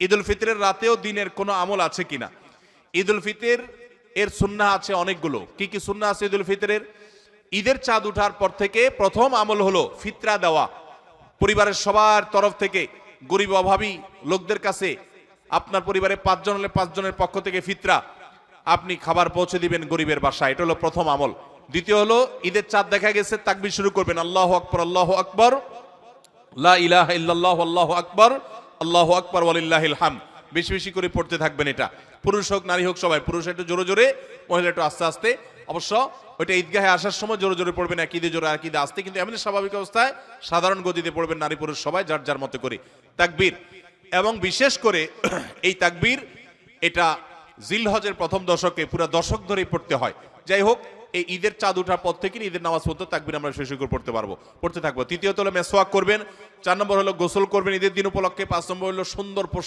ঈদ উল ফিতরের রাতেও দিনের কোনো আমল আছে কিনা? ঈদ উল ফিতর এর সুন্না আছে অনেকগুলো। কি কি সুন্না আছে ঈদ উল ফিতরের? ঈদের চাঁদ উঠার পর থেকে প্রথম আমল হলো ফিতরা দেওয়া। পরিবারের সবার তরফ থেকে গরিব অভাবী লোকদের কাছে আপনার পরিবারে পাঁচজন হলে পাঁচজনের পক্ষ থেকে ফিতরা। আপনি খাবার পৌঁছে দিবেন গরিবের বাসায়। এটা হলো প্রথম আমল। দ্বিতীয় হলো ঈদের চাঁদ দেখা গেছে, তাকবির শুরু করবেন। আল্লাহ আকবর আল্লাহ আকবর। লা ইলাহা ইল্লাল্লাহ, আল্লাহু আকবার। আল্লাহু আকবার ওয়ালিল্লাহিল হাম বেশি বেশি করে পড়তে থাকবেন এটা। পুরুষ হোক, নারী হোক, সবাই। পুরুষ একটু জোরে জোরে, মহিলা একটু আস্তে আস্তে। অবশ্য ওইটা ঈদগাহে আসার সময় জোরে জোরে পড়বেন, এক ঈদে জোরে এক ঈদে আসতে। কিন্তু এমনি স্বাভাবিক অবস্থায় সাধারণ গতিতে পড়বেন নারী পুরুষ সবাই, যার যার মতো করে। তাকবীর। এবং বিশেষ করে এই তাকবীর, এটা জিলহজের প্রথম দশকে পুরো দশক ধরেই পড়তে হয়। যাই হোক, এই ঈদের চাঁদ ওঠার পর থেকে ঈদের নামাজ পড়তে তাকবির আমরা শেষ করে পড়তে পারব। পড়তে থাকব। তৃতীয়ত হলো মেসোয়াক করবেন। চার নম্বর হলো গোসল করবেন ঈদের দিন উপলক্ষে। পাঁচ নম্বর হলো সুন্দর পোশাক